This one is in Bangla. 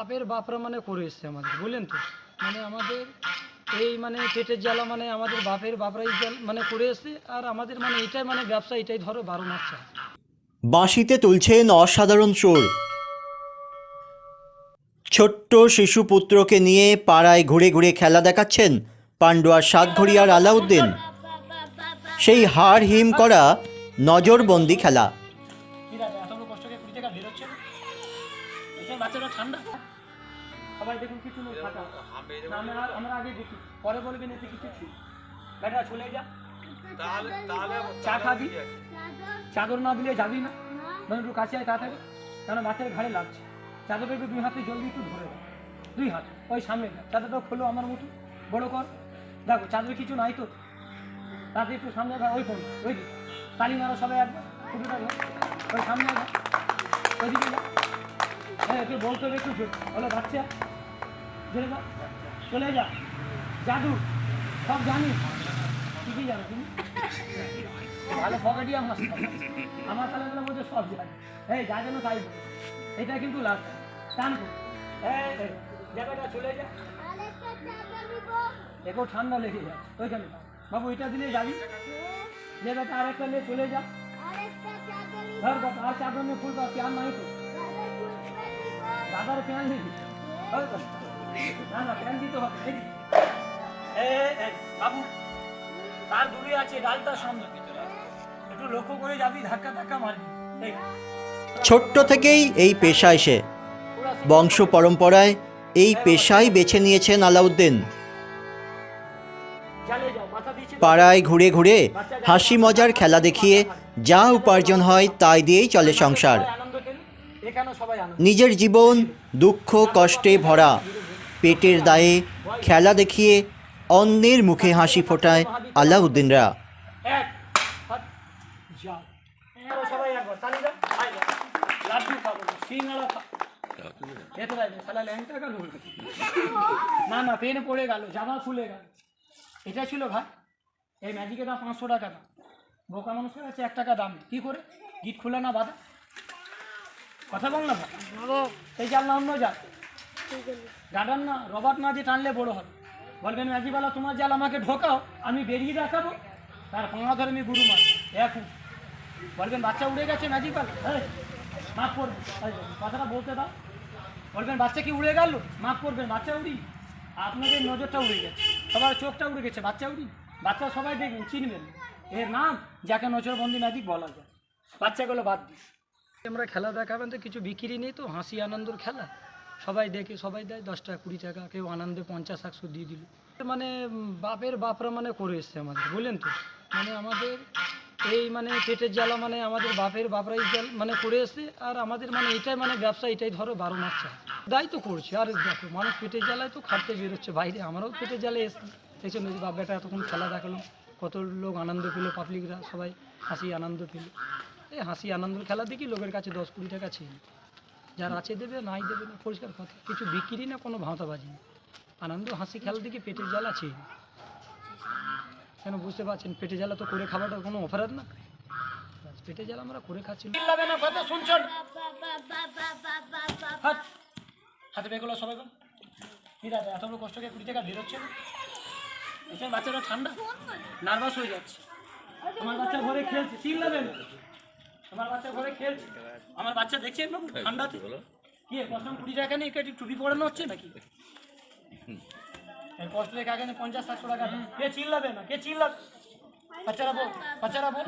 বাপের বাপরা মানে করে এসছে আমাদের বুঝলেন তো? মানে আমাদের এই মানে পেটের জ্বালা মানে আমাদের বাপের বাপরাই মানে করে এসছে আর আমাদের মানে এটাই মানে ব্যবসা এটাই ধরো বারো মাস বাঁশিতে তুলছেন অসাধারণ সুর। ছোট্ট শিশু পুত্রকে নিয়ে পাড়ায় ঘুরে ঘুরে খেলা দেখাচ্ছেন পান্ডুয়ার সাতঘড়িয়ার আলাউদ্দিন। সেই হাড় হিম করা নজরবন্দি খেলা। এসব বাচ্চারা ঠান্ডা। সবাই দেখুন কিছু লোক ফাঁকা আমরা আমরা আগে দেখি। পরে বলবেন এতে কিছু ছিল বেটা চলে যা। চা খাবি? চাদর না দিলে যাবি না? মানে একটু কাছে আয় তাড়াতাড়ি। কারণ বাচ্চার ঘাড়ে লাগছে। চাদরটা একটু দুই হাতে জলদি একটু ধরে দুই হাত। ওই সামনে চাদরটা খোলো আমার মতো। বড় কর। দেখো চাদরে কিছু নাই তো। তাতে একটু সামনে ওই কোন ওই দিকে তালি মারো সবাই একবার। ওই সামনে ওইদিকে হ্যাঁ একটু বলতে হবে একটু বলো বাচ্চা। জোরে যাও চলে যা। জাদু। সব জানি। কি কি জানো তুমি? ভালো পকেটই আমার। আমার তালেগুলোর মধ্যে সব জানি। এই যা যেন তাই এটা কিন্তু লাস্ট। টান এই, জায়গাটা চলে যা। দেখো ঠান্ডা লেগে যায় ওইখানে বাবু এটা দিলে যাবি? জায়গাটা আরেকটা নিয়ে চলে যা। ধর বাবা আর চাদর নিয়ে ফুল পাচ্ছি। আর নাই তো। দাদার প্যান দিবি প্যান দিতে হবে বাবু তার দূরে আছে ডালটা সামনে একটু লক্ষ্য করে যাবি ধাক্কা ধাক্কা মারবি। ছোট্ট থেকেই এই পেশায় সে। বংশ পরম্পরায় এই পেশাই বেছে নিয়েছেন আলাউদ্দিন। পাড়ায় ঘুরে ঘুরে হাসি মজার খেলা দেখিয়ে যা উপার্জন হয় তাই দিয়েই চলে সংসার সবাই আনন্দ পেল এখানে সবাই আনন্দ নিজের জীবন দুঃখ কষ্টে ভরা। পেটের দায়ে খেলা দেখিয়ে অন্যের মুখে হাসি ফোটায় আলাউদ্দিনরা। না না পেন পড়ে গেল জামা খুলে গেল। এটা ছিল ভাই এই ম্যাজিকের দাম পাঁচশো টাকা দাম। বোকা মানুষের আছে এক টাকা দাম। কি করে? গিট খুলে না বাধা? কথা বল না এই জাল না অন্য জাল গার্ডান না রবার্ট না দিয়ে টানলে বড় হবে। বলবেন ম্যাজিকওয়ালা তোমার জাল আমাকে ঢোকাও আমি বেরিয়ে দেখাবো। তার পাঙা ধরে আমি গুরু মার এখন বলবেন বাচ্চা উড়ে গেছে ম্যাজিকওয়ালা হ্যাঁ মাফ করবেন কথাটা বলতে দাও। বলবেন বাচ্চা কি উড়ে গেল? মাফ করবেন বাচ্চা উড়ি। আপনাদের নজরটা উড়ে গেছে। সবার চোখটা উড়ে গেছে বাচ্চা উড়ি। বাচ্চা সবাই দেখবেন চিনবেন। এর নাম যাকে নজরবন্দি ম্যাজিক বলা যায়। বাচ্চাগুলো বাদ দিই আমরা খেলা দেখাবেন তো, কিছু বিক্রি নেই তো, হাসি আনন্দর খেলা। সবাই দেখে, সবাই দেয়, দশ টাকা, কুড়ি টাকা, কেউ আনন্দে পঞ্চাশ, একশো দিয়ে দিল। মানে বাপের বাপরা মানে করে এসছে আমাদের বললেন তো? মানে আমাদের এই মানে পেটের জ্বালা মানে আমাদের বাপের বাপরাই মানে করে এসছে, আর আমাদের মানে এটাই মানে ব্যবসা, এটাই ধরো বারো মাস চায় দায় তো করছে, আর দেখো, মানুষ পেটের জ্বালায় তো খাটতে বেরোচ্ছে, বাইরে আমরাও পেটের জ্বালে এসছি। সেই জন্য বাপ বেটা এতক্ষণ খেলা দেখাল, কত লোক আনন্দ পেল পাবলিকরা সবাই হাসি, আনন্দ পেল। এই হাসি আনন্দ খেলা দেখি লোকের কাছে দশ কুড়ি টাকা ছিল যার আছে দেবে নাই দেবে না পরিষ্কার কথা। কিছু বিক্রি না কোনো ভাঁতাবাজি না। আনন্দ হাসি খেলা দেখি পেটের জ্বালা আছে কেন বুঝতে পারছেন? পেটে জ্বালা তো করে খাওয়াটা কোনো অপরাধ না? পেটে জ্বালা আমরা করে খাচ্ছি। না কথা শুনছেন? হাত বেগুলো সবাই আছে এত বড় কষ্টকে কুড়ি টাকা বেরোচ্ছে বাচ্চারা ঠান্ডা? নার্ভাস হয়ে যাচ্ছে। আমার বাচ্চা ঘরে খেলছে চিল্লাবে না। আমার বাচ্চা ঘরে খেলছে আমার বাচ্চা দেখছেন বাবু? ঠান্ডাতে কি কষ্ট কুড়ি টাকা নিয়ে একটু টুপি পরানো হচ্ছে নাকি? কষ্ট লেখা পঞ্চাশ সাতশো টাকা। কে চিল্লাবে না? কে চিল্লাবে? বাচ্চারা বল বাচ্চারা বল।